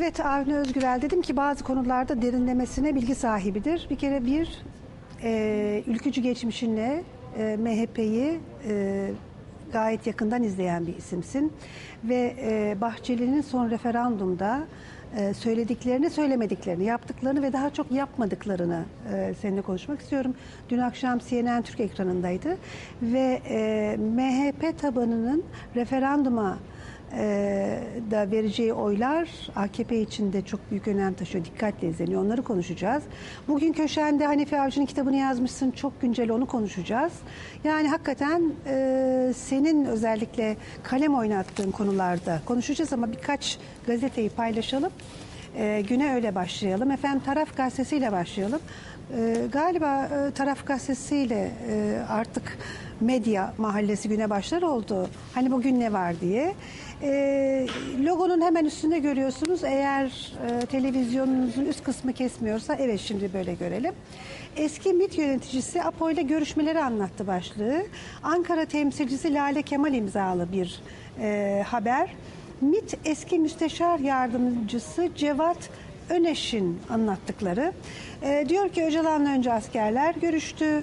Evet Avni Özgürel dedim ki bazı konularda derinlemesine bilgi sahibidir. Bir kere bir e, ülkücü geçmişinle e, MHP'yi e, gayet yakından izleyen bir isimsin. Ve e, Bahçeli'nin son referandumda e, söylediklerini, söylemediklerini, yaptıklarını ve daha çok yapmadıklarını e, seninle konuşmak istiyorum. Dün akşam CNN Türk ekranındaydı ve e, MHP tabanının referanduma da vereceği oylar AKP için de çok büyük önem taşıyor. Dikkatle izleniyor. Onları konuşacağız. Bugün köşende Hanefi Avcı'nın kitabını yazmışsın. Çok güncel onu konuşacağız. Yani hakikaten e, senin özellikle kalem oynattığın konularda konuşacağız ama birkaç gazeteyi paylaşalım. E, güne öyle başlayalım. Efendim Taraf Gazetesi'yle başlayalım. E, galiba e, Taraf Gazetesi'yle e, artık medya mahallesi güne başlar oldu. Hani bugün ne var diye. E, logonun hemen üstünde görüyorsunuz. Eğer e, televizyonunuzun üst kısmı kesmiyorsa evet şimdi böyle görelim. Eski MİT yöneticisi Apo ile görüşmeleri anlattı başlığı. Ankara temsilcisi Lale Kemal imzalı bir e, haber. MİT eski müsteşar yardımcısı Cevat Öneş'in anlattıkları. E, diyor ki Öcalan'la önce askerler görüştü.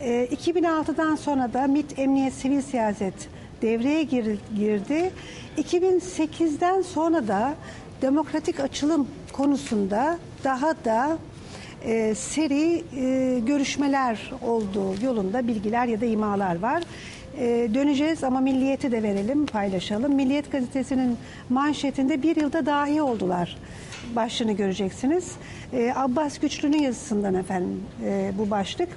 E, 2006'dan sonra da MİT Emniyet Sivil Siyaset devreye gir- girdi. 2008'den sonra da demokratik açılım konusunda daha da e, seri e, görüşmeler olduğu yolunda bilgiler ya da imalar var. E, döneceğiz ama milliyeti de verelim, paylaşalım. Milliyet gazetesinin manşetinde bir yılda dahi oldular başlığını göreceksiniz. E, Abbas Güçlü'nün yazısından efendim e, bu başlık.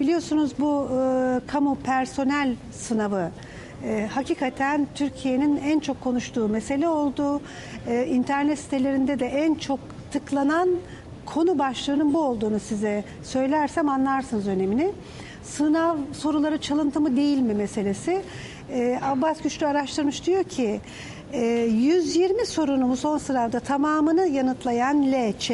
Biliyorsunuz bu e, kamu personel sınavı e, hakikaten Türkiye'nin en çok konuştuğu mesele oldu. E, internet sitelerinde de en çok tıklanan konu başlığının bu olduğunu size söylersem anlarsınız önemini. Sınav soruları çalıntı mı değil mi meselesi. E, Abbas Güçlü araştırmış diyor ki e, 120 sorunun son sınavda tamamını yanıtlayan LÇ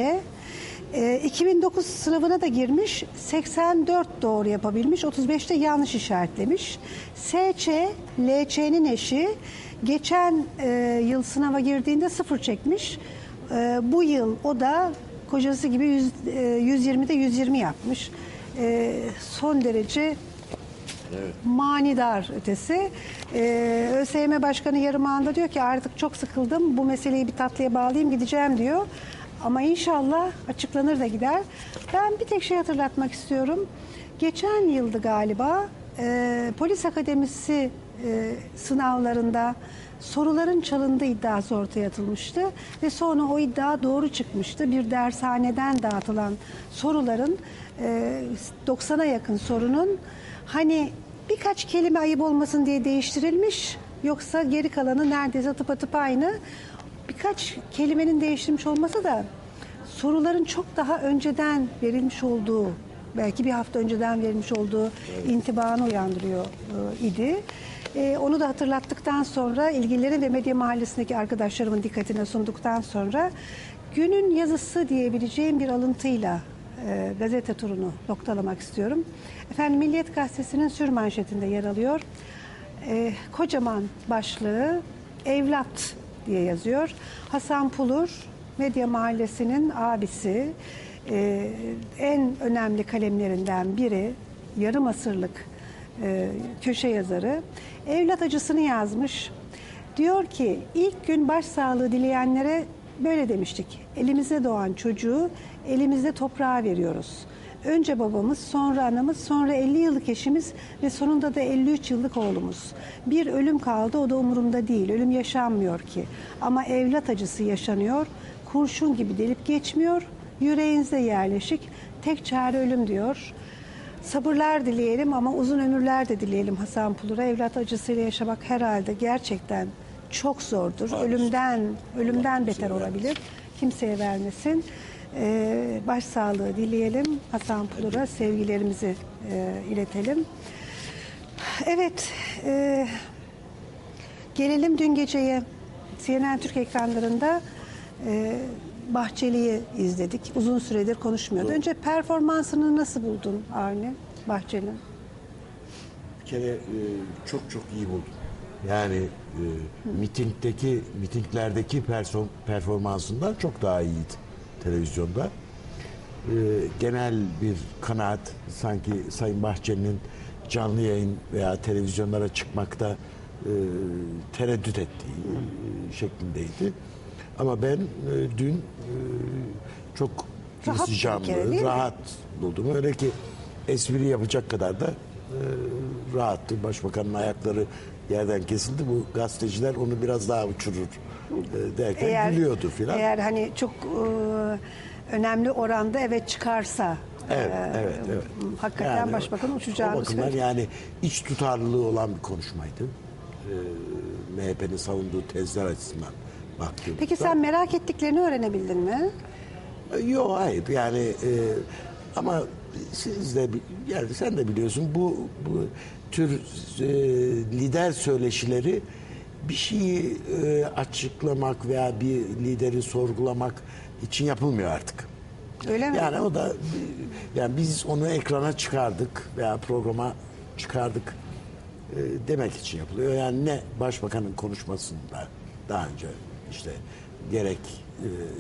e, 2009 sınavına da girmiş 84 doğru yapabilmiş 35'te yanlış işaretlemiş. SÇ LÇ'nin eşi geçen e, yıl sınava girdiğinde sıfır çekmiş. E, bu yıl o da kocası gibi 100, e, 120'de 120 yapmış. E, son derece manidar ötesi. Ee, ÖSYM Başkanı yarım anda diyor ki artık çok sıkıldım bu meseleyi bir tatlıya bağlayayım gideceğim diyor. Ama inşallah açıklanır da gider. Ben bir tek şey hatırlatmak istiyorum. Geçen yıldı galiba e, polis akademisi e, sınavlarında soruların çalındığı iddiası ortaya atılmıştı ve sonra o iddia doğru çıkmıştı. Bir dershaneden dağıtılan soruların e, 90'a yakın sorunun hani birkaç kelime ayıp olmasın diye değiştirilmiş yoksa geri kalanı neredeyse tıpatıp aynı. Birkaç kelimenin değiştirilmiş olması da soruların çok daha önceden verilmiş olduğu belki bir hafta önceden verilmiş olduğu intibanı uyandırıyor e, idi. E, onu da hatırlattıktan sonra ilgililerin ve medya mahallesindeki arkadaşlarımın dikkatine sunduktan sonra günün yazısı diyebileceğim bir alıntıyla e, gazete turunu noktalamak istiyorum. Efendim Milliyet Gazetesi'nin sür manşetinde yer alıyor. E, kocaman başlığı evlat diye yazıyor. Hasan Pulur Medya Mahallesi'nin abisi e, en önemli kalemlerinden biri yarım asırlık e, köşe yazarı evlat acısını yazmış. Diyor ki ilk gün başsağlığı dileyenlere böyle demiştik. Elimize doğan çocuğu elimizde toprağa veriyoruz. Önce babamız, sonra anamız, sonra 50 yıllık eşimiz ve sonunda da 53 yıllık oğlumuz. Bir ölüm kaldı o da umurumda değil. Ölüm yaşanmıyor ki. Ama evlat acısı yaşanıyor. Kurşun gibi delip geçmiyor. Yüreğinizde yerleşik. Tek çare ölüm diyor. Sabırlar dileyelim ama uzun ömürler de dileyelim Hasan Pulur'a. Evlat acısıyla yaşamak herhalde gerçekten çok zordur. Ölümden ölümden beter olabilir. Kimseye vermesin. Ee, başsağlığı dileyelim. Hasan Pulur'a sevgilerimizi e, iletelim. Evet, e, gelelim dün geceye. CNN Türk ekranlarında e, Bahçeli'yi izledik. Uzun süredir konuşmuyordu. Önce performansını nasıl buldun Avni Bahçeli? Bir kere e, çok çok iyi buldum. Yani e, mitingdeki mitinglerdeki perso- performansından çok daha iyiydi televizyonda. E, genel bir kanaat sanki Sayın Bahçeli'nin canlı yayın veya televizyonlara çıkmakta e, tereddüt ettiği e, şeklindeydi. Ama ben e, dün e, çok Rahat insicamlı, kere, değil mi? rahat buldum. Öyle ki espri yapacak kadar da e, rahattı. Başbakanın ayakları yerden kesildi. Bu gazeteciler onu biraz daha uçurur e, derken gülüyordu filan. Eğer hani çok e, önemli oranda evet çıkarsa Evet, e, evet, evet. hakikaten Yani başbakan O uçacağını bakımdan söyledi. yani iç tutarlılığı olan bir konuşmaydı. Ee, MHP'nin savunduğu tezler açısından baktığımızda. Peki sen merak ettiklerini öğrenebildin mi? Yok hayır yani e, ama siz de yani sen de biliyorsun bu, bu tür e, lider söyleşileri bir şeyi e, açıklamak veya bir lideri sorgulamak için yapılmıyor artık. Öyle mi? Yani o da yani biz onu ekrana çıkardık veya programa çıkardık e, demek için yapılıyor. Yani ne başbakanın konuşmasında daha önce işte gerek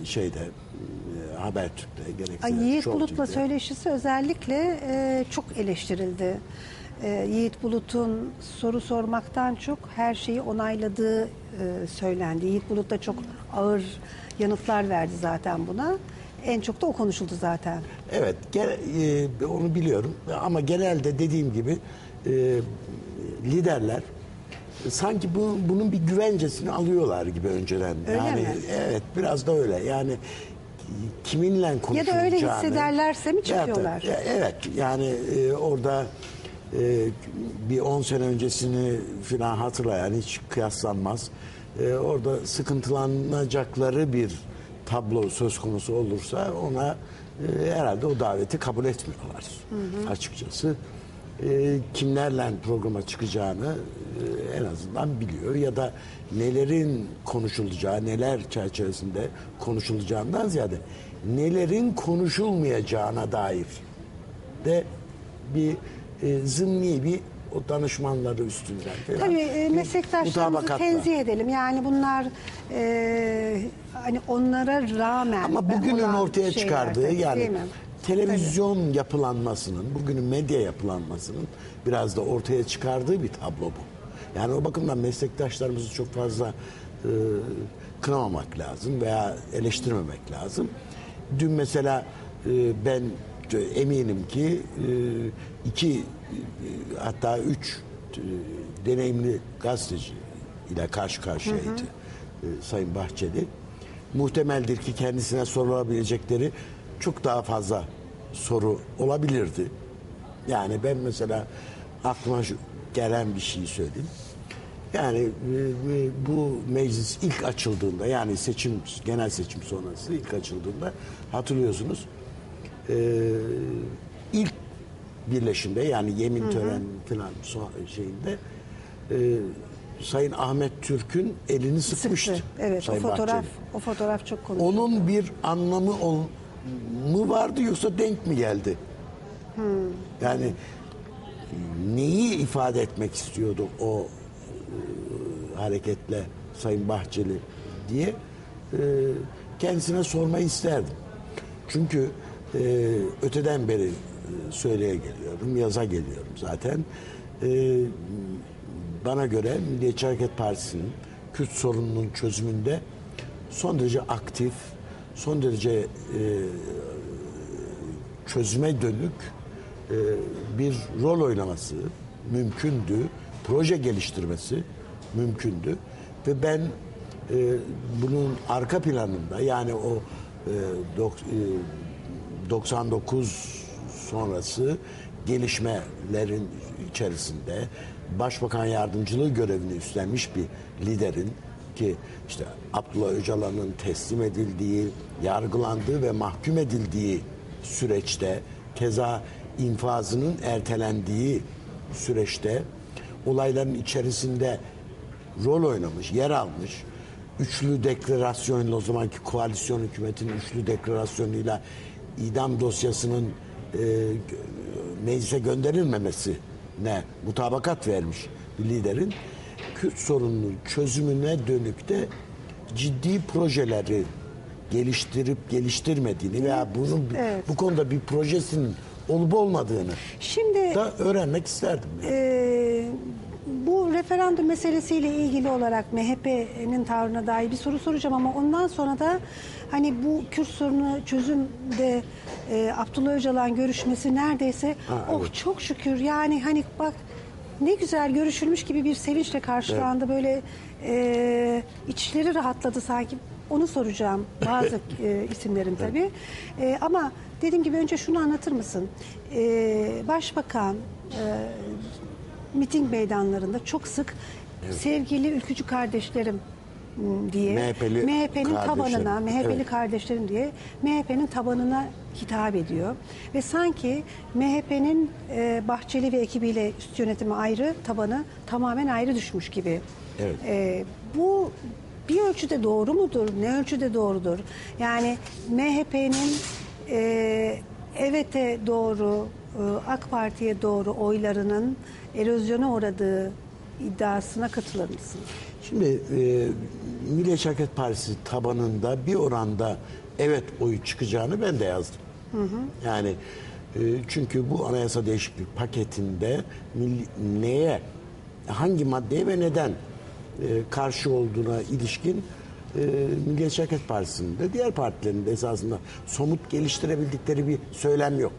e, şeyde e, Habertürk'te gerekse Ay, Yiğit Show Bulut'la TV'de. söyleşisi özellikle e, çok eleştirildi. E, Yiğit Bulut'un soru sormaktan çok her şeyi onayladığı e, söylendi. Yiğit Bulut da çok ağır yanıtlar verdi zaten buna. En çok da o konuşuldu zaten. Evet, gene- e, onu biliyorum ama genelde dediğim gibi e, liderler sanki bu bunun bir güvencesini alıyorlar gibi önceden. Öyle yani mi? evet biraz da öyle. Yani kiminle Ya konuşulacağını. da öyle hissederlerse mi Veyahut da- çıkıyorlar? Ya, evet yani e, orada e, bir 10 sene öncesini falan hatırlayan hiç kıyaslanmaz. E, orada sıkıntılanacakları bir tablo söz konusu olursa ona e, herhalde o daveti kabul etmiyorlar açıkçası. E, kimlerle programa çıkacağını e, en azından biliyor ya da nelerin konuşulacağı, neler çerçevesinde konuşulacağından ziyade nelerin konuşulmayacağına dair de bir e, zımni bir o danışmanları üstünden falan Tabii e, meslektaşlarımızı tenzih edelim. Yani bunlar e, hani onlara rağmen Ama bugünün ortaya şeyler çıkardığı tabii, yani televizyon yapılanmasının, bugünün medya yapılanmasının biraz da ortaya çıkardığı bir tablo bu. Yani o bakımdan meslektaşlarımızı çok fazla e, kınamamak lazım veya eleştirmemek lazım. Dün mesela e, ben eminim ki e, iki e, hatta üç e, deneyimli gazeteci ile karşı karşıyaydı e, Sayın Bahçeli. Muhtemeldir ki kendisine sorulabilecekleri çok daha fazla soru olabilirdi. Yani ben mesela aklıma şu gelen bir şey söyleyeyim. Yani e, e, bu meclis ilk açıldığında yani seçim genel seçim sonrası ilk açıldığında hatırlıyorsunuz e, ilk birleşimde yani yemin tören falan şeyinde Sayın Ahmet Türk'ün elini sıkmıştı. Sıktı. Evet Sayın o fotoğraf Bahçeli. o fotoğraf çok konuşuldu. Onun bir anlamı ol, mı vardı yoksa denk mi geldi? Yani neyi ifade etmek istiyordu o e, hareketle Sayın Bahçeli diye e, kendisine sormayı isterdim. Çünkü e, öteden beri e, söyleye geliyorum, yaza geliyorum zaten. E, bana göre Milliyetçi Hareket Partisi'nin Kürt sorununun çözümünde son derece aktif, son derece e, çözüme dönük e, bir rol oynaması mümkündü. Proje geliştirmesi mümkündü. Ve ben e, bunun arka planında yani o e, dok- e, 99 sonrası gelişmelerin içerisinde başbakan yardımcılığı görevini üstlenmiş bir liderin ki işte Abdullah Öcalan'ın teslim edildiği, yargılandığı ve mahkum edildiği süreçte keza infazının ertelendiği süreçte olayların içerisinde rol oynamış, yer almış. Üçlü deklarasyonla o zamanki koalisyon hükümetinin üçlü deklarasyonuyla idam dosyasının e, meclise gönderilmemesine mutabakat vermiş bir liderin Kürt sorununun çözümüne dönük de ciddi projeleri geliştirip geliştirmediğini veya bunun Evet. bu konuda bir projesinin olup olmadığını Şimdi da öğrenmek isterdim. yani. Ee, bu referandum meselesiyle ilgili olarak MHP'nin tavrına dair bir soru soracağım ama ondan sonra da hani bu Kürt sorunu çözümde e, Abdullah Öcalan görüşmesi neredeyse Ha, oh evet. çok şükür yani hani bak ne güzel görüşülmüş gibi bir sevinçle karşılandı böyle e, içleri rahatladı sanki. Onu soracağım bazı e, isimlerin tabii. E, ama dediğim gibi önce şunu anlatır mısın? E, Başbakan e, miting meydanlarında çok sık sevgili ülkücü kardeşlerim m, diye MHP'li MHP'nin tabanına, kardeşlerim. MHP'li Evet. kardeşlerim diye MHP'nin tabanına hitap ediyor. Ve sanki MHP'nin e, Bahçeli ve ekibiyle üst yönetimi ayrı, tabanı tamamen ayrı düşmüş gibi. Evet. E, bu bir ölçüde doğru mudur? Ne ölçüde doğrudur? Yani MHP'nin e, EVET'e doğru, e, AK Parti'ye doğru oylarının erozyona uğradığı iddiasına katılır mısın? Şimdi e, Milliyetçi Hareket Partisi tabanında bir oranda evet oyu çıkacağını ben de yazdım. Yani e, çünkü bu anayasa değişiklik paketinde milli- neye, hangi maddeye ve neden e, karşı olduğuna ilişkin e, Milliyetçi Hareket Partisi'nin de diğer partilerin de esasında somut geliştirebildikleri bir söylem yok.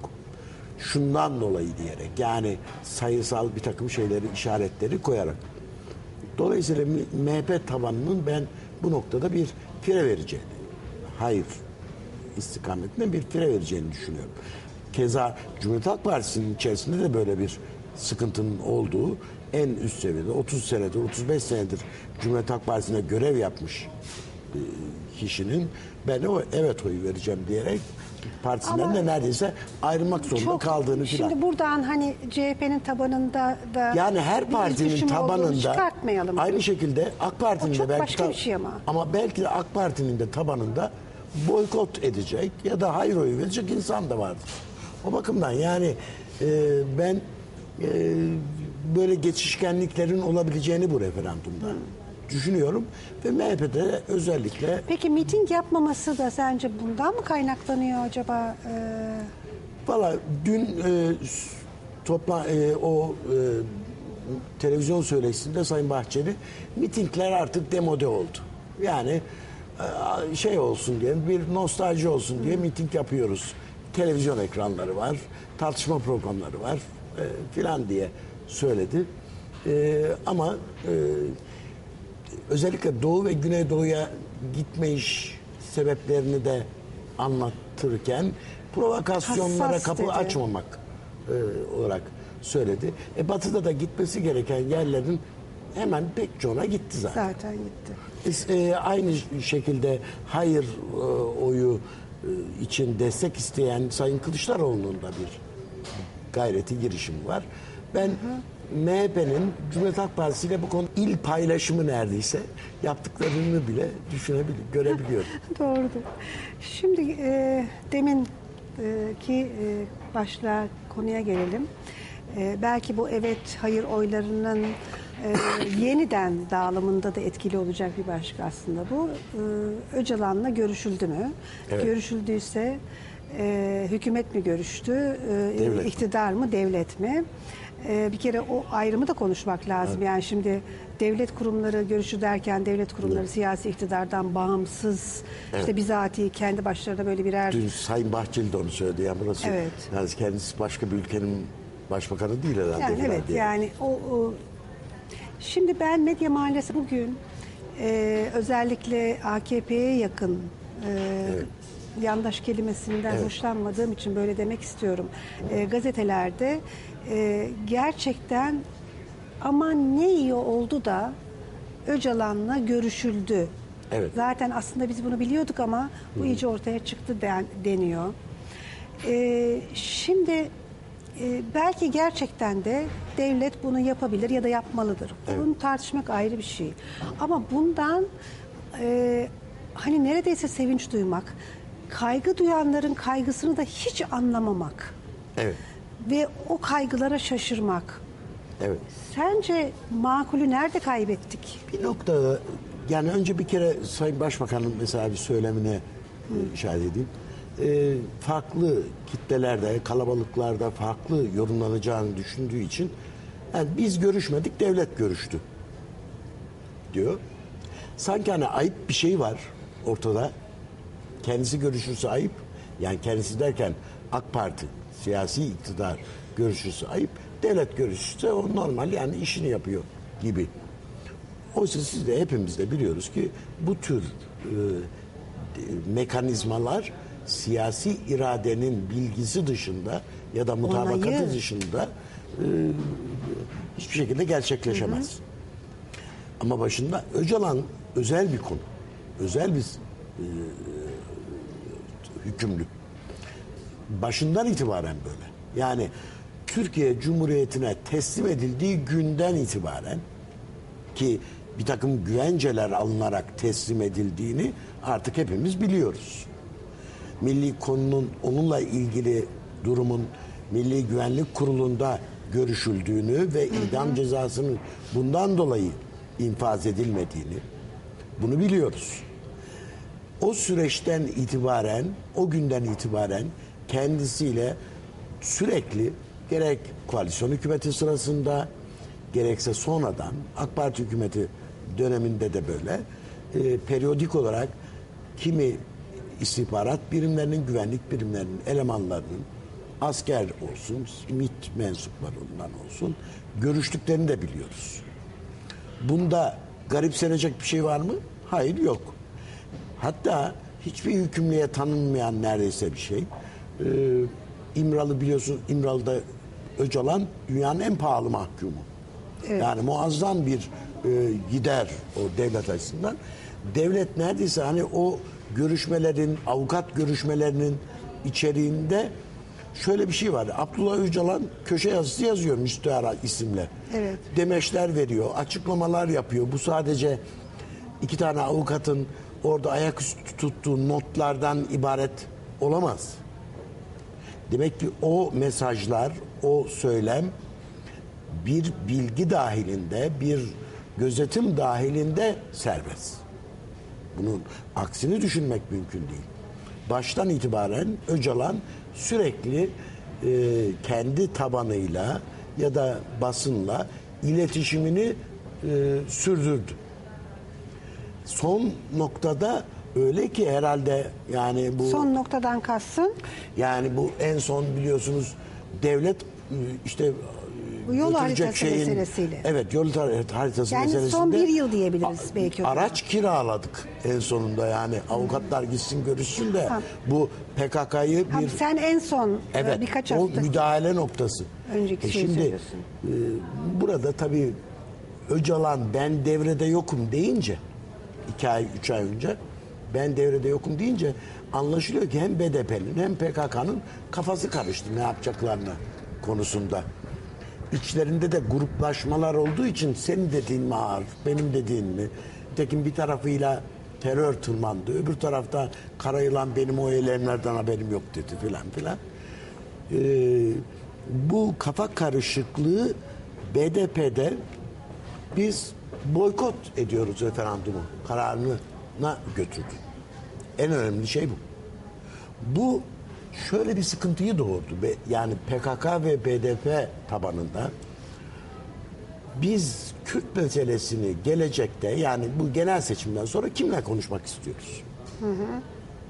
Şundan dolayı diyerek yani sayısal bir takım şeyleri işaretleri koyarak. Dolayısıyla MHP tabanının ben bu noktada bir fire vereceğini, hayır istikametinde bir fire vereceğini düşünüyorum. Keza Cumhuriyet Halk Partisi'nin içerisinde de böyle bir sıkıntının olduğu en üst seviyede 30 senedir, 35 senedir Cumhuriyet Halk Partisi'ne görev yapmış e, kişinin ben o evet oyu vereceğim diyerek partisinden Ama de neredeyse ayrılmak zorunda kaldığını filan. Şimdi buradan hani CHP'nin tabanında da Yani her partinin tabanında aynı şekilde AK Parti'nin de çok belki başka ta- bir şey ama. belki de AK Parti'nin de tabanında boykot edecek ya da hayır oyu verecek insan da vardır. O bakımdan yani e, ben e, böyle geçişkenliklerin olabileceğini bu referandumda düşünüyorum ve MHP'de özellikle Peki miting yapmaması da sence bundan mı kaynaklanıyor acaba? Ee, Valla dün e, topla e, o e, televizyon söyleşisinde Sayın Bahçeli mitingler artık demode oldu. Yani şey olsun diye bir nostalji olsun diye miting yapıyoruz. Televizyon ekranları var, tartışma programları var e, filan diye söyledi. E, ama e, özellikle Doğu ve Güneydoğu'ya gitme iş sebeplerini de anlatırken provokasyonlara Hassas kapı dedi. açmamak e, olarak söyledi. E, batı'da da gitmesi gereken yerlerin hemen pek çoğuna gitti zaten. zaten gitti. E, aynı şekilde hayır e, oyu e, için destek isteyen Sayın Kılıçdaroğlu'nun da bir gayreti girişimi var. Ben MHP'nin Cumhuriyet Halk Partisi ile bu konu il paylaşımı neredeyse yaptıklarını bile düşünebilir, görebiliyorum. Doğrudur. Şimdi e, demin e, ki e, başlığa konuya gelelim. E, belki bu evet hayır oylarının e, yeniden dağılımında da etkili olacak bir başlık aslında bu. E, Öcalan'la görüşüldü mü? Evet. Görüşüldüyse e, hükümet mi görüştü? E, Devlet. iktidar mı, devlet mi? E, bir kere o ayrımı da konuşmak lazım. Yani şimdi devlet kurumları görüşü derken devlet kurumları siyasi iktidardan bağımsız, işte bizatihi kendi başlarına böyle birer Dün Sayın Bahçeli de onu söyledi. Yani burası Evet. yani kendisi başka bir ülkenin başbakanı değil herhalde. Yani evet diye. yani o, o- şimdi ben medya mahallesi bugün e, özellikle AKP'ye yakın e, yandaş kelimesinden hoşlanmadığım için böyle demek istiyorum. E, gazetelerde e, gerçekten aman ne iyi oldu da Öcalan'la görüşüldü. Evet. Zaten aslında biz bunu biliyorduk ama bu iyice ortaya çıktı den- deniyor. Ee, şimdi e, belki gerçekten de devlet bunu yapabilir ya da yapmalıdır. Bunu tartışmak ayrı bir şey. Ama bundan e, hani neredeyse sevinç duymak, kaygı duyanların kaygısını da hiç anlamamak Evet. ve o kaygılara şaşırmak. Evet. Sence makulü nerede kaybettik? Bir noktada yani önce bir kere Sayın Başbakan'ın mesela bir söylemine e, işaret edeyim. E, farklı kitlelerde, kalabalıklarda farklı yorumlanacağını düşündüğü için yani biz görüşmedik, devlet görüştü diyor. Sanki hani ayıp bir şey var ortada. Kendisi görüşürse ayıp. Yani kendisi derken AK Parti, siyasi iktidar görüşürse ayıp. Devlet görüşürse o normal yani işini yapıyor gibi. Oysa siz de hepimiz de biliyoruz ki bu tür e, mekanizmalar siyasi iradenin bilgisi dışında ya da mutabakatı Onayı. dışında e, hiçbir şekilde gerçekleşemez. Ama başında Öcalan özel bir konu. Özel bir e, hükümlü. Başından itibaren böyle. Yani Türkiye Cumhuriyeti'ne teslim edildiği günden itibaren ki bir takım güvenceler alınarak teslim edildiğini artık hepimiz biliyoruz. Milli konunun onunla ilgili durumun Milli Güvenlik Kurulu'nda görüşüldüğünü ve idam cezasının bundan dolayı infaz edilmediğini bunu biliyoruz. O süreçten itibaren, o günden itibaren kendisiyle sürekli gerek koalisyon hükümeti sırasında gerekse sonradan AK Parti hükümeti döneminde de böyle e, periyodik olarak kimi istihbarat birimlerinin, güvenlik birimlerinin elemanlarının asker olsun, MİT mensuplarından olsun görüştüklerini de biliyoruz. Bunda garipsenecek bir şey var mı? Hayır yok. Hatta hiçbir hükümlüye tanınmayan neredeyse bir şey. Ee, İmralı biliyorsun İmralı'da Öcalan dünyanın en pahalı mahkumu. Yani muazzam bir e, gider o devlet açısından. Devlet neredeyse hani o görüşmelerin, avukat görüşmelerinin içeriğinde şöyle bir şey var. Abdullah Öcalan köşe yazısı yazıyor Müstehara isimle. Evet. Demeçler veriyor, açıklamalar yapıyor. Bu sadece iki tane avukatın orada ayaküstü tuttuğu notlardan ibaret olamaz. Demek ki o mesajlar, o söylem bir bilgi dahilinde, bir gözetim dahilinde serbest. Bunun aksini düşünmek mümkün değil. Baştan itibaren Öcalan sürekli e, kendi tabanıyla ya da basınla iletişimini e, sürdürdü. Son noktada öyle ki herhalde yani bu Son noktadan kastın yani bu en son biliyorsunuz devlet e, işte Bu yol haritası meselesiyle. Evet yol har- haritası Yani meselesinde. son bir yıl diyebiliriz a- belki Araç kiraladık en sonunda yani avukatlar gitsin görüşsün de Tamam. bu PKK'yı Ha, bir sen en son e, Evet, birkaç o hafta müdahale noktası. Önceki şeyi şimdi e, burada tabii Öcalan ben devrede yokum deyince iki ay, üç ay önce ben devrede yokum deyince anlaşılıyor ki hem BDP'nin hem PKK'nın kafası karıştı ne yapacaklarını konusunda. İçlerinde de gruplaşmalar olduğu için senin dediğin mi ağır, benim dediğin mi? Tekin bir tarafıyla terör tırmandı, öbür tarafta Karayılan benim o eylemlerden haberim yok dedi filan filan. Ee, bu kafa karışıklığı BDP'de biz boykot ediyoruz referandumu kararına götürdü. En önemli şey bu. Bu şöyle bir sıkıntıyı doğurdu. Yani PKK ve BDP tabanında biz Kürt meselesini gelecekte yani bu genel seçimden sonra kimle konuşmak istiyoruz?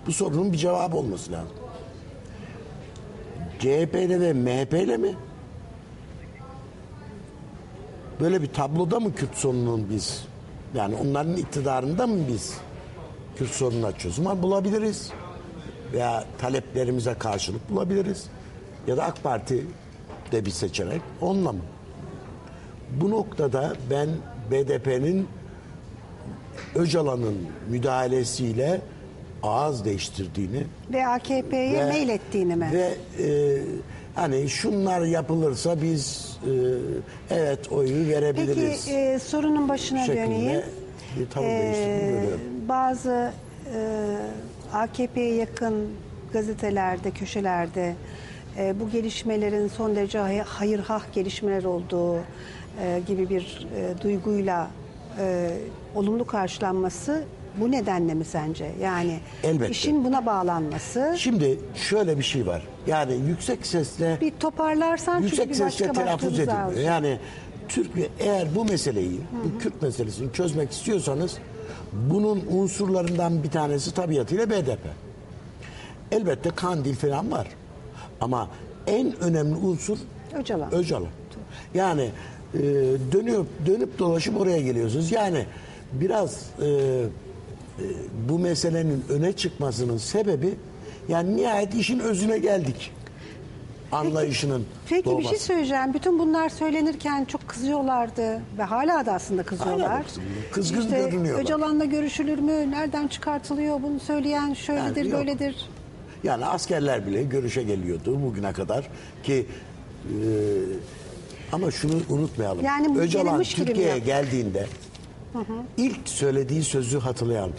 Bu sorunun bir cevabı olması lazım. CHP'yle ve MHP'yle mi? Böyle bir tabloda mı Kürt sorununun biz yani onların iktidarında mı biz Kürt sorununa çözüm bulabiliriz? Veya taleplerimize karşılık bulabiliriz? Ya da AK Parti de bir seçenek onunla mı? Bu noktada ben BDP'nin Öcalan'ın müdahalesiyle ağız değiştirdiğini ve AKP'ye mail ettiğini mi? Ve e, hani şunlar yapılırsa biz e, evet oyu Peki verebiliriz. e, sorunun başına şeklinde döneyim. bir tavır Ee, değiştirdiğini görüyorum. bazı e, AKP'ye yakın gazetelerde, köşelerde e, bu gelişmelerin son derece hay- hayırhah gelişmeler olduğu, e, gibi bir e, duyguyla e, olumlu karşılanması bu nedenle mi sence? Yani Elbette. işin buna bağlanması. Şimdi şöyle bir şey var. Yani yüksek sesle Bir toparlarsan çünkü yüksek bir sesle başka telaffuz edilmiyor. Yani Türk eğer bu meseleyi, bu Kürt meselesini çözmek istiyorsanız bunun unsurlarından bir tanesi tabiatıyla BDP. Elbette Kandil falan var. Ama en önemli unsur Öcalan. Öcalan. Yani e, dönüp dönüp dolaşıp oraya geliyorsunuz. Yani biraz e, e, bu meselenin öne çıkmasının sebebi yani nihayet işin özüne geldik. Anlayışının Peki bir doğması. şey söyleyeceğim. Bütün bunlar söylenirken çok kızıyorlardı ve hala da aslında kızıyorlar. Hala da kızıyorlar. Kızgın görünüyorlar. Öcalan'la görüşülür mü? Nereden çıkartılıyor? Bunu söyleyen şöyledir, Yani yok. böyledir. Yani askerler bile görüşe geliyordu bugüne kadar ki e, ama şunu unutmayalım. Yani bu Öcalan denemiş gibi mi Türkiye'ye geldiğinde ilk söylediği sözü hatırlayalım.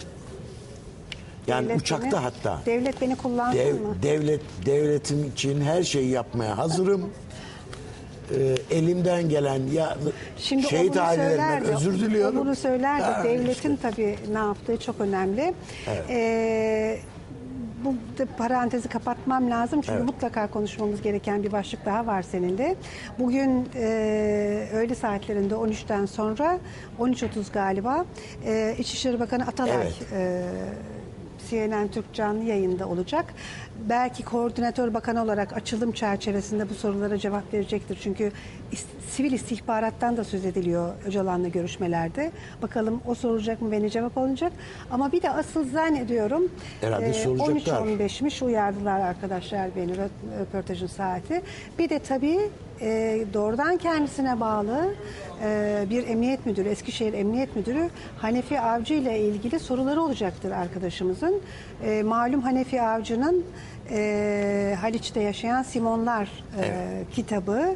Yani Devlet uçakta beni- hatta Devlet beni kullansın dev, mı? devlet devletim için her şeyi yapmaya hazırım. E, elimden gelen ya Şimdi şehit ailelerinden özür diliyorum. Bunu söylerdi. Ha, Devletin işte. tabii ne yaptığı çok önemli. Ee, bu parantezi kapatmam lazım çünkü Evet. mutlaka konuşmamız gereken bir başlık daha var senin de. Bugün e, öğle saatlerinde 13'ten sonra 13.30 galiba e, İçişleri Bakanı Atalay Evet. e, CNN Türk canlı yayında olacak. Belki koordinatör bakan olarak açılım çerçevesinde bu sorulara cevap verecektir. Çünkü sivil istihbarattan da söz ediliyor Öcalan'la görüşmelerde. Bakalım o sorulacak mı ve ne cevap alınacak. Ama bir de asıl zannediyorum Herhalde soracaklar. 13-15'miş uyardılar arkadaşlar beni rö- röportajın saati. Bir de tabii e, doğrudan kendisine bağlı e, bir emniyet müdürü, Eskişehir Emniyet Müdürü Hanefi Avcı ile ilgili soruları olacaktır arkadaşımızın. E, malum Hanefi Avcı'nın e, Haliç'te yaşayan Simonlar e, kitabı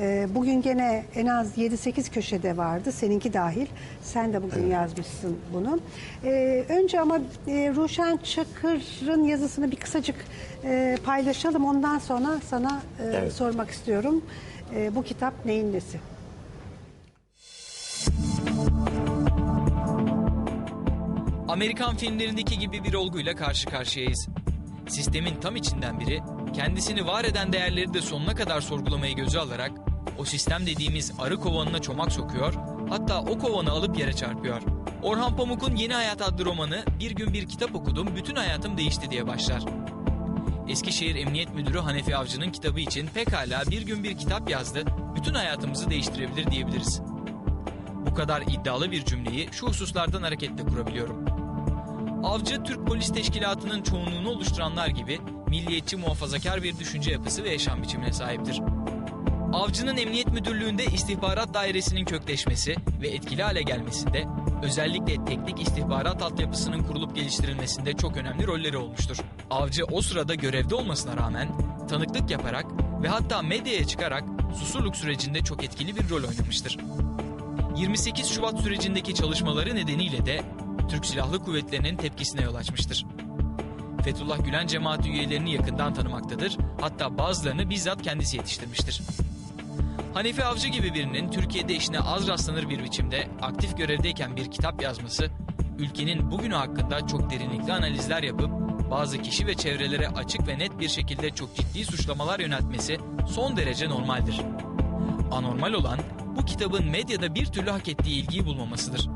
e, bugün gene en az 7-8 köşede vardı. Seninki dahil. Sen de bugün yazmışsın bunu. E, önce ama e, Ruşen Çakır'ın yazısını bir kısacık e, paylaşalım. Ondan sonra sana e, Evet. sormak istiyorum. E, bu kitap neyin nesi? Amerikan filmlerindeki gibi bir olguyla karşı karşıyayız. Sistemin tam içinden biri, kendisini var eden değerleri de sonuna kadar sorgulamayı göze alarak, o sistem dediğimiz arı kovanına çomak sokuyor, hatta o kovanı alıp yere çarpıyor. Orhan Pamuk'un Yeni Hayat adlı romanı bir gün bir kitap okudum, bütün hayatım değişti diye başlar. Eskişehir Emniyet Müdürü Hanefi Avcı'nın kitabı için pekala bir gün bir kitap yazdı, bütün hayatımızı değiştirebilir diyebiliriz. Bu kadar iddialı bir cümleyi şu hususlardan hareketle kurabiliyorum. Avcı Türk Polis Teşkilatı'nın çoğunluğunu oluşturanlar gibi milliyetçi muhafazakar bir düşünce yapısı ve yaşam biçimine sahiptir. Avcı'nın Emniyet Müdürlüğü'nde istihbarat dairesinin kökleşmesi ve etkili hale gelmesinde özellikle teknik istihbarat altyapısının kurulup geliştirilmesinde çok önemli rolleri olmuştur. Avcı o sırada görevde olmasına rağmen tanıklık yaparak ve hatta medyaya çıkarak susurluk sürecinde çok etkili bir rol oynamıştır. 28 Şubat sürecindeki çalışmaları nedeniyle de Türk Silahlı Kuvvetleri'nin tepkisine yol açmıştır. Fethullah Gülen cemaati üyelerini yakından tanımaktadır, hatta bazılarını bizzat kendisi yetiştirmiştir. Hanefi Avcı gibi birinin Türkiye'de işine az rastlanır bir biçimde aktif görevdeyken bir kitap yazması, ülkenin bugünü hakkında çok derinlikli analizler yapıp bazı kişi ve çevrelere açık ve net bir şekilde çok ciddi suçlamalar yöneltmesi son derece normaldir. Anormal olan bu kitabın medyada bir türlü hak ettiği ilgiyi bulmamasıdır.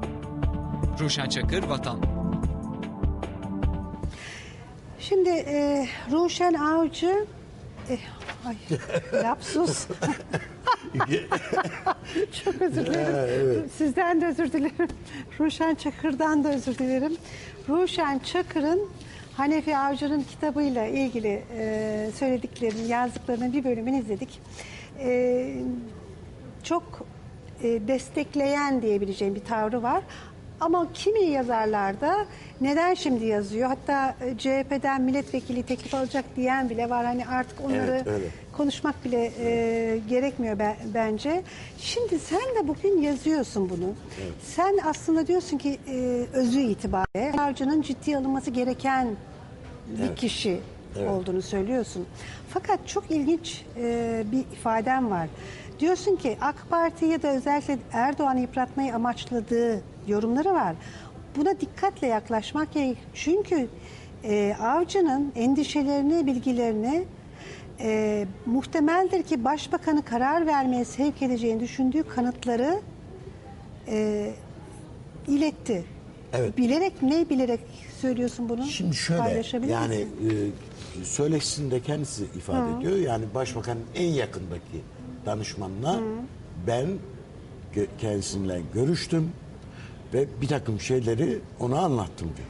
Ruşen Çakır Vatan Şimdi e, Ruşen Avcı e, ay, lapsus. Çok özür dilerim. Sizden de özür dilerim. Ruşen Çakır'dan da özür dilerim. Ruşen Çakır'ın Hanefi Avcı'nın kitabıyla ilgili e, söylediklerini, yazdıklarının bir bölümünü izledik. E, çok e, destekleyen diyebileceğim bir tavrı var. Ama kimi yazarlarda neden şimdi yazıyor? Hatta e, CHP'den milletvekili teklif alacak diyen bile var. Hani artık onları Evet, öyle. konuşmak bile e, gerekmiyor be- bence. Şimdi sen de bugün yazıyorsun bunu. Sen aslında diyorsun ki e, özü itibariyle savcının ciddiye alınması gereken bir kişi olduğunu söylüyorsun. Fakat çok ilginç e, bir ifaden var. Diyorsun ki AK Parti ya da özellikle Erdoğan'ı yıpratmayı amaçladığı yorumları var. Buna dikkatle yaklaşmak gerek. Çünkü e, avcının endişelerini, bilgilerini e, muhtemeldir ki başbakanı karar vermeye sevk edeceğini düşündüğü kanıtları e, iletti. Evet. Bilerek ne bilerek söylüyorsun bunu? Şimdi şöyle yani e, söyleşisinde kendisi ifade ediyor. Yani başbakanın en yakındaki danışmanla ben gö- kendisiyle görüştüm ve bir takım şeyleri ona anlattım diyor.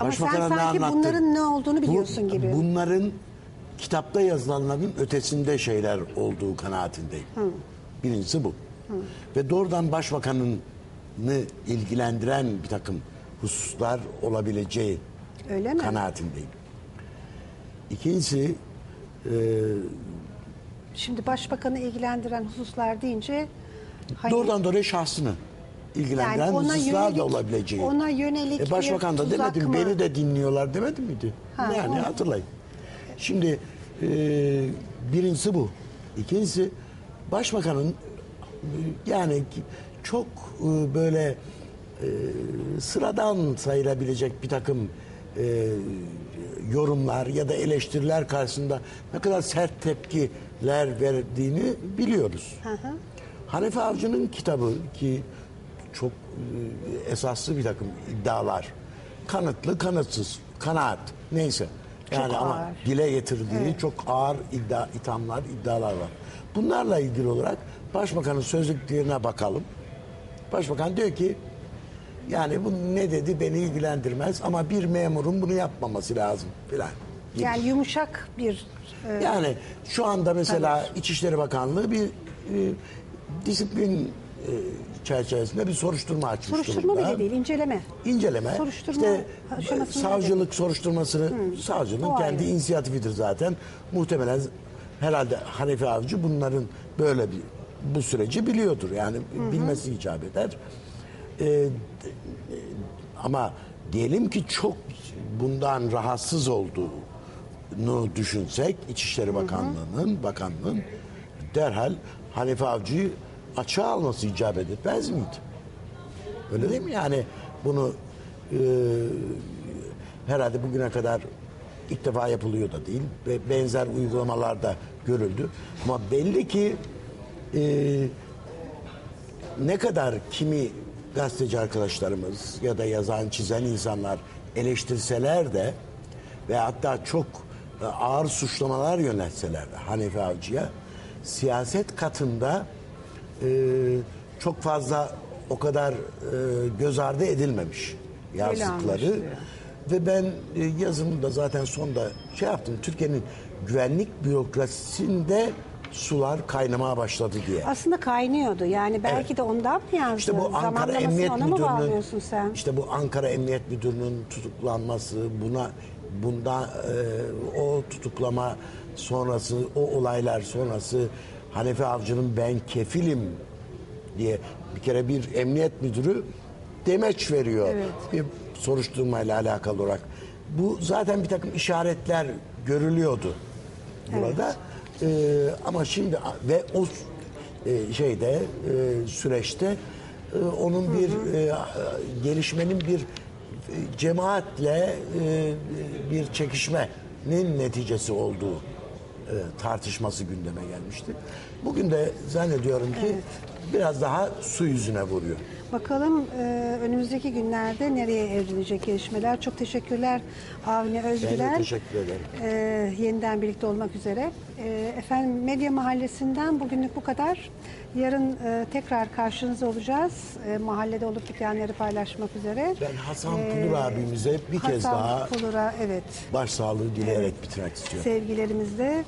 Ama sen Başbakan'a ne sanki anlattı? bunların ne olduğunu biliyorsun Bu- gibi. Bunların kitapta yazılanların ötesinde şeyler olduğu kanaatindeyim. Birincisi bu. Ve doğrudan başbakanını ilgilendiren bir takım hususlar olabileceği Öyle mi? kanaatindeyim. İkincisi e, Şimdi başbakanı ilgilendiren hususlar deyince hayır, doğrudan doğruya şahsını ilgilendiren Yani ona hususlar yönelik- da olabileceği. ona yönelik e, Başbakan da tuzak demedi mi? mı? Beni de dinliyorlar demedi miydi? Ha, yani onu- hatırlayın. Şimdi e, birincisi bu. İkincisi başbakanın e, yani çok e, böyle e, sıradan sayılabilecek bir takım e, yorumlar ya da eleştiriler karşısında ne kadar sert tepkiler verdiğini biliyoruz. Hanefi Avcı'nın kitabı ki çok e, esaslı bir takım iddialar. Kanıtlı, kanıtsız, kanaat neyse. Yani ama ağır. dile getirdiği çok ağır iddia, ithamlar, iddialar var. Bunlarla ilgili olarak Başbakanın sözlüklerine bakalım. Başbakan diyor ki yani bu ne dedi beni ilgilendirmez ama bir memurun bunu yapmaması lazım filan. yani yumuşak bir e, Yani şu anda mesela İçişleri Bakanlığı bir e, disiplin çerçevesinde bir soruşturma açmış soruşturma durumda. bile değil, inceleme. İnceleme. Soruşturma işte aşamasında savcılık soruşturmasını savcının o kendi ayrı. inisiyatifidir zaten. Muhtemelen herhalde Hanefi Avcı bunların böyle bir bu süreci biliyordur. Yani bilmesi icap eder. Ee, ama diyelim ki çok bundan rahatsız olduğunu düşünsek İçişleri Bakanlığı'nın bakanlığın derhal Hanife Avcı'yı açığa alması icap etmez miydi? Öyle değil mi? Yani bunu e, herhalde bugüne kadar ilk defa yapılıyor da değil ve benzer uygulamalarda görüldü. Ama belli ki e, ne kadar kimi gazeteci arkadaşlarımız ya da yazan çizen insanlar eleştirseler de ve hatta çok e, ağır suçlamalar yöneltseler de Hanefi Avcı'ya siyaset katında e, çok fazla o kadar e, göz ardı edilmemiş yazdıkları. Ve ben e, yazımda zaten sonda şey yaptım. Türkiye'nin güvenlik bürokrasisinde sular kaynamaya başladı diye. Aslında kaynıyordu. Yani belki Evet. de ondan mı yazdın? İşte bu Ankara Zamanlamasını Emniyet ona mı Müdürü'nün bağlıyorsun sen? işte bu Ankara Emniyet Müdürü'nün tutuklanması, buna bunda e, o tutuklama sonrası, o olaylar sonrası Hanefi Avcı'nın ben kefilim diye bir kere bir emniyet müdürü demeç veriyor Evet. bir soruşturmayla alakalı olarak. Bu zaten bir takım işaretler görülüyordu burada. Ee, ama şimdi ve o e, şeyde e, süreçte e, onun bir e, gelişmenin bir cemaatle e, bir çekişmenin neticesi olduğu tartışması gündeme gelmişti. Bugün de zannediyorum ki biraz daha su yüzüne vuruyor. Bakalım e, önümüzdeki günlerde nereye evrilecek gelişmeler. Çok teşekkürler Avni Özgüler. Ben de teşekkür ederim. E, yeniden birlikte olmak üzere. E, efendim Medya Mahallesi'nden bugünlük bu kadar. Yarın e, tekrar karşınızda olacağız. E, mahallede olup bitenleri paylaşmak üzere. Ben Hasan Pulur abimize bir kez Hasan daha Pulur'a evet başsağlığı dileyerek bitirmek istiyorum. sevgilerimizle.